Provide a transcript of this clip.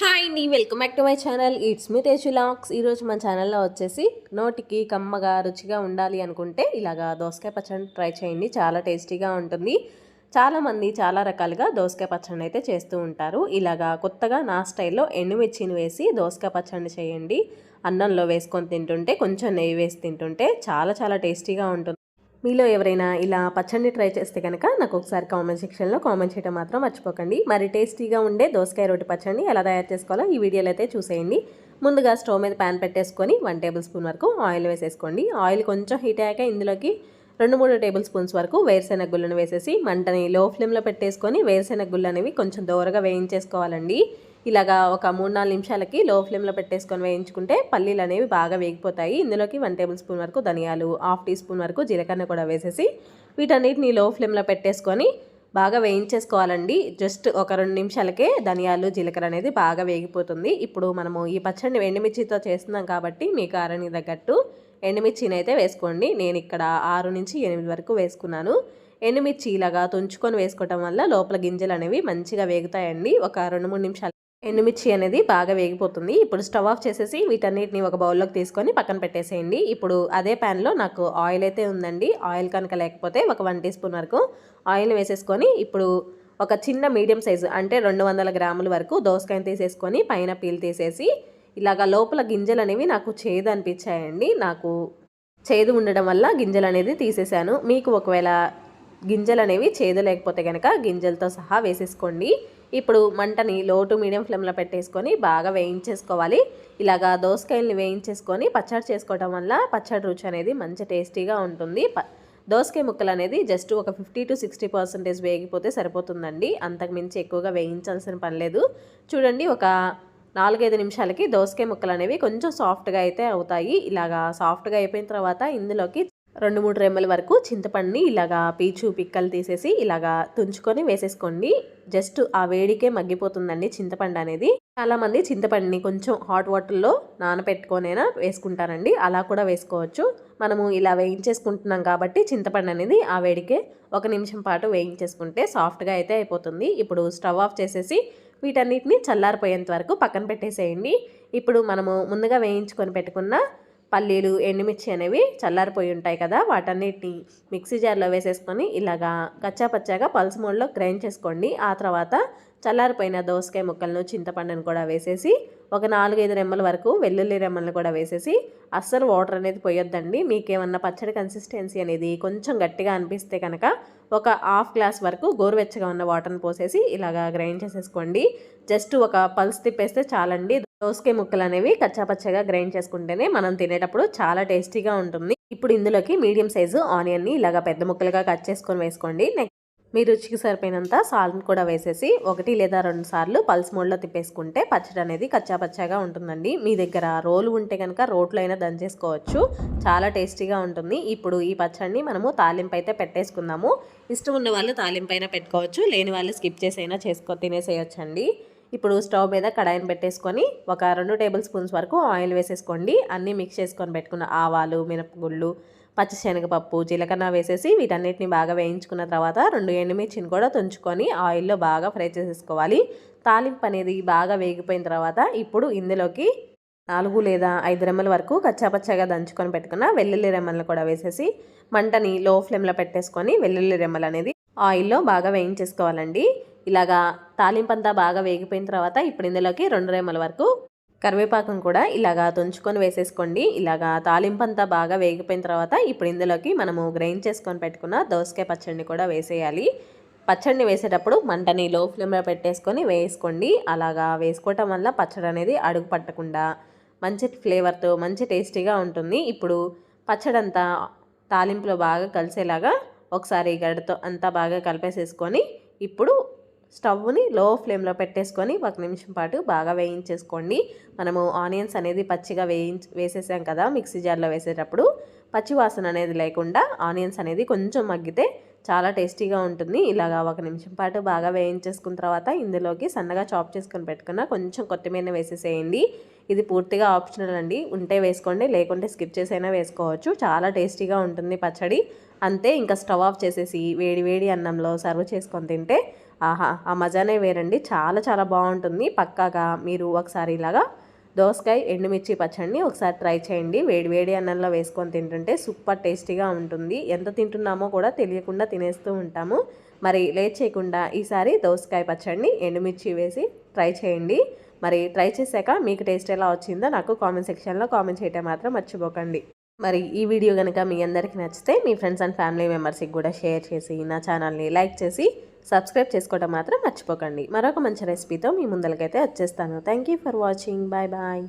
Hi అండి welcome back to my channel it's me Laks ఈరోజు మన ఛానల్లో వచ్చేసి నోటికి కమ్మగా రుచిగా ఉండాలి అనుకుంటే ఇలాగా దోసకాయ పచ్చడి ట్రై చేయండి. చాలా టేస్టీగా ఉంటుంది. చాలామంది చాలా రకాలుగా దోసకాయ పచ్చడి అయితే చేస్తూ ఉంటారు. ఇలాగా కొత్తగా నా స్టైల్లో ఎండుమిర్చిని వేసి దోసకాయ పచ్చడి చేయండి. అన్నంలో వేసుకొని తింటుంటే కొంచెం నెయ్యి వేసి తింటుంటే చాలా చాలా టేస్టీగా ఉంటుంది. మీలో ఎవరైనా ఇలా పచ్చడిని ట్రై చేస్తే కనుక నాకు ఒకసారి కామెంట్ సెక్షన్లో కామెంట్ చేయడం మాత్రం మర్చిపోకండి. మరి టేస్టీగా ఉండే దోసకాయ రోటి పచ్చడిని ఎలా తయారు చేసుకోవాలో ఈ వీడియోలో అయితే చూసేయండి. ముందుగా స్టవ్ మీద ప్యాన్ పెట్టేసుకొని వన్ టేబుల్ స్పూన్ వరకు ఆయిల్ వేసేసుకోండి. ఆయిల్ కొంచెం హీట్ అయ్యాక ఇందులోకి రెండు మూడు టేబుల్ స్పూన్స్ వరకు వేరుశెనగ గుళ్ళను వేసేసి మంటని లో ఫ్లేమ్లో పెట్టేసుకొని వేరుశెనగ గుళ్ళు అనేవి కొంచెం దోరగా వేయించేసుకోవాలండి. ఇలాగా ఒక మూడు నాలుగు నిమిషాలకి లో ఫ్లేమ్లో పెట్టేసుకొని వేయించుకుంటే పల్లీలు అనేవి బాగా వేగిపోతాయి. ఇందులోకి వన్ టేబుల్ స్పూన్ వరకు ధనియాలు హాఫ్ టీ స్పూన్ వరకు జీలకర్ర కూడా వేసేసి వీటన్నిటిని లో ఫ్లేమ్లో పెట్టేసుకొని బాగా వేయించేసుకోవాలండి. జస్ట్ ఒక రెండు నిమిషాలకే ధనియాలు జీలకర్ర అనేది బాగా వేగిపోతుంది. ఇప్పుడు మనము ఈ పచ్చడిని ఎండుమిర్చితో చేస్తున్నాం కాబట్టి మీ కారణి తగ్గట్టు ఎండుమిర్చిని అయితే వేసుకోండి. నేను ఇక్కడ ఆరు నుంచి ఎనిమిది వరకు వేసుకున్నాను. ఎండుమిర్చి ఇలాగా తుంచుకొని వేసుకోవటం వల్ల లోపల గింజలు అనేవి మంచిగా వేగుతాయండి. ఒక రెండు మూడు నిమిషాలు ఎండుమిర్చి అనేది బాగా వేగిపోతుంది. ఇప్పుడు స్టవ్ ఆఫ్ చేసేసి వీటన్నిటిని ఒక బౌల్లోకి తీసుకొని పక్కన పెట్టేసేయండి. ఇప్పుడు అదే ప్యాన్లో నాకు ఆయిల్ అయితే ఉందండి. ఆయిల్ కనుక లేకపోతే ఒక వన్ టీ స్పూన్ వరకు ఆయిల్ వేసేసుకొని ఇప్పుడు ఒక చిన్న మీడియం సైజు అంటే రెండు వందల గ్రాముల వరకు దోసకాయని తీసేసుకొని పైన పీల్ తీసేసి ఇలాగ లోపల గింజలు అనేవి నాకు చేదు అనిపించాయండి. నాకు చేదు ఉండడం వల్ల గింజలు అనేది తీసేశాను. మీకు ఒకవేళ గింజలు అనేవి చేదు లేకపోతే కనుక గింజలతో సహా వేసేసుకోండి. ఇప్పుడు మంటని లో టు మీడియం ఫ్లేమ్లో పెట్టేసుకొని బాగా వేయించేసుకోవాలి. ఇలాగా దోసకాయల్ని వేయించేసుకొని పచ్చడి చేసుకోవటం వల్ల పచ్చడి రుచి అనేది మంచి టేస్టీగా ఉంటుంది. దోసకాయ ముక్కలు అనేది జస్ట్ ఒక ఫిఫ్టీ టు సిక్స్టీ పర్సెంటేజ్ వేగిపోతే సరిపోతుందండి. అంతకు మించి ఎక్కువగా వేయించాల్సిన పని లేదు. చూడండి ఒక నాలుగైదు నిమిషాలకి దోసకాయ ముక్కలు అనేవి కొంచెం సాఫ్ట్గా అయితే అవుతాయి. ఇలాగా సాఫ్ట్గా అయిపోయిన తర్వాత ఇందులోకి రెండు మూడు రెమ్మల వరకు చింతపండుని ఇలాగా పీచు పిక్కలు తీసేసి ఇలాగా తుంచుకొని వేసేసుకోండి. జస్ట్ ఆ వేడికే మగ్గిపోతుందండి చింతపండు అనేది. చాలామంది చింతపండుని కొంచెం హాట్ వాటర్లో నానపెట్టుకొనైనా వేసుకుంటారండి. అలా కూడా వేసుకోవచ్చు. మనము ఇలా వేయించేసుకుంటున్నాం కాబట్టి చింతపండు అనేది ఆ వేడికే ఒక నిమిషం పాటు వేయించేసుకుంటే సాఫ్ట్గా అయితే అయిపోతుంది. ఇప్పుడు స్టవ్ ఆఫ్ చేసేసి వీటన్నిటిని చల్లారిపోయేంత వరకు పక్కన పెట్టేసేయండి. ఇప్పుడు మనము ముందుగా వేయించుకొని పెట్టుకున్న పల్లీలు ఎండుమిర్చి అనేవి చల్లారిపోయి ఉంటాయి కదా వాటన్నిటిని మిక్సీ జార్లో వేసేసుకొని ఇలాగా కచ్చాపచ్చాగా పల్స్ మోడ్లో గ్రైండ్ చేసుకోండి. ఆ తర్వాత చల్లారిపోయిన దోసకాయ ముక్కలను చింతపండును కూడా వేసేసి ఒక నాలుగైదు రెమ్మల వరకు వెల్లుల్లి రెమ్మలను కూడా వేసేసి అస్సలు వాటర్ అనేది పోయొద్దండి. మీకేమన్నా పచ్చడి కన్సిస్టెన్సీ అనేది కొంచెం గట్టిగా అనిపిస్తే కనుక ఒక హాఫ్ గ్లాస్ వరకు గోరువెచ్చగా ఉన్న వాటర్ని పోసేసి ఇలాగా గ్రైండ్ చేసేసుకోండి. జస్ట్ ఒక పల్స్ తిప్పేస్తే చాలండి. దోసకాయ ముక్కలు అనేవి కచ్చాపచ్చగా గ్రైండ్ చేసుకుంటేనే మనం తినేటప్పుడు చాలా టేస్టీగా ఉంటుంది. ఇప్పుడు ఇందులోకి మీడియం సైజు ఆనియన్ని ఇలాగా పెద్ద ముక్కలుగా కట్ చేసుకొని వేసుకోండి. నెక్స్ట్ మీ రుచికి సరిపోయినంత సాల్ట్ కూడా వేసేసి ఒకటి లేదా రెండు సార్లు పల్స్ మోడ్లో తిప్పేసుకుంటే పచ్చడి అనేది కచ్చాపచ్చాగా ఉంటుందండి. మీ దగ్గర రోలు ఉంటే కనుక రోట్లో అయినా దంచేసుకోవచ్చు. చాలా టేస్టీగా ఉంటుంది. ఇప్పుడు ఈ పచ్చడిని మనము తాలింపు అయితే పెట్టేసుకుందాము. ఇష్టం ఉన్న వాళ్ళు తాలింపు అయినా పెట్టుకోవచ్చు. లేని వాళ్ళు స్కిప్ చేసైనా చేసుకో తినేసేయచ్చండి. ఇప్పుడు స్టవ్ మీద కడాయిని పెట్టేసుకొని ఒక రెండు టేబుల్ స్పూన్స్ వరకు ఆయిల్ వేసేసుకోండి. అన్నీ మిక్స్ చేసుకొని పెట్టుకున్న ఆవాలు మినపగుళ్ళు పచ్చిశనగపప్పు జీలకర్ర వేసేసి వీటన్నిటిని బాగా వేయించుకున్న తర్వాత రెండు ఎండుమిర్చిని కూడా తుంచుకొని ఆయిల్లో బాగా ఫ్రై చేసేసుకోవాలి. తాలింపు అనేది బాగా వేగిపోయిన తర్వాత ఇప్పుడు ఇందులోకి నాలుగు లేదా ఐదు రెమ్మల వరకు కచ్చాపచ్చగా దంచుకొని పెట్టుకున్న వెల్లుల్లి రెమ్మలను కూడా వేసేసి మంటని లో ఫ్లేమ్లో పెట్టేసుకొని వెల్లుల్లి రెమ్మలు అనేది ఆయిల్లో బాగా వేయించేసుకోవాలండి. ఇలాగా తాలింపు అంతా బాగా వేగిపోయిన తర్వాత ఇప్పుడు ఇందులోకి రెండు రెమ్మల వరకు కరివేపాకం కూడా ఇలాగా తుంచుకొని వేసేసుకోండి. ఇలాగా తాలింపు అంతా బాగా వేగిపోయిన తర్వాత ఇప్పుడు ఇందులోకి మనము గ్రైండ్ చేసుకొని పెట్టుకున్న దోసకాయ పచ్చడిని కూడా వేసేయాలి. పచ్చడిని వేసేటప్పుడు మంటని లో ఫ్లేమ్లో పెట్టేసుకొని వేసుకోండి. అలాగా వేసుకోవటం వల్ల పచ్చడి అనేది అడుగు పట్టకుండా మంచి ఫ్లేవర్తో మంచి టేస్టీగా ఉంటుంది. ఇప్పుడు పచ్చడంతా తాలింపులో బాగా కలిసేలాగా ఒకసారి గడ్డతో అంతా బాగా కలిపేసేసుకొని ఇప్పుడు స్టవ్ని లో ఫ్లేమ్లో పెట్టేసుకొని ఒక నిమిషం పాటు బాగా వేయించేసుకోండి. మనము ఆనియన్స్ అనేది పచ్చిగా వేయించి వేసేసాం కదా మిక్సీ జార్లో వేసేటప్పుడు. పచ్చి వాసన అనేది లేకుండా ఆనియన్స్ అనేది కొంచెం మగ్గితే చాలా టేస్టీగా ఉంటుంది. ఇలాగా ఒక నిమిషం పాటు బాగా వేయించేసుకున్న తర్వాత ఇందులోకి సన్నగా చాప్ చేసుకొని పెట్టుకున్న కొంచెం కొత్తిమీర వేసేసేయండి. ఇది పూర్తిగా ఆప్షనల్ అండి. ఉంటే వేసుకోండి లేకుంటే స్కిప్ చేసైనా వేసుకోవచ్చు. చాలా టేస్టీగా ఉంటుంది పచ్చడి. అంతే ఇంకా స్టవ్ ఆఫ్ చేసేసి వేడి వేడి అన్నంలో సర్వ్ చేసుకొని తింటే ఆహా ఆ మజానే వేరండి. చాలా చాలా బాగుంటుంది. పక్కాగా మీరు ఒకసారి ఇలాగా దోసకాయ ఎండుమిర్చి పచ్చడిని ఒకసారి ట్రై చేయండి. వేడి వేడి అన్నంలో వేసుకొని తింటుంటే సూపర్ టేస్టీగా ఉంటుంది. ఎంత తింటున్నామో కూడా తెలియకుండా తినేస్తూ ఉంటాము. మరి లేట్ చేయకుండా ఈసారి దోసకాయ పచ్చడిని ఎండుమిర్చి వేసి ట్రై చేయండి. మరి ట్రై చేశాక మీకు టేస్ట్ ఎలా వచ్చిందో నాకు కామెంట్ సెక్షన్లో కామెంట్ చేయటం మాత్రం మర్చిపోకండి. మరి ఈ వీడియో కనుక మీ అందరికీ నచ్చితే మీ ఫ్రెండ్స్ అండ్ ఫ్యామిలీ మెంబర్స్కి కూడా షేర్ చేసి నా ఛానల్ని లైక్ చేసి సబ్స్క్రైబ్ చేసుకోవడం మాత్రం మర్చిపోకండి. మరొక మంచి రెసిపీతో మీ ముందరికైతే వచ్చేస్తాను. Thank you for watching. Bye bye.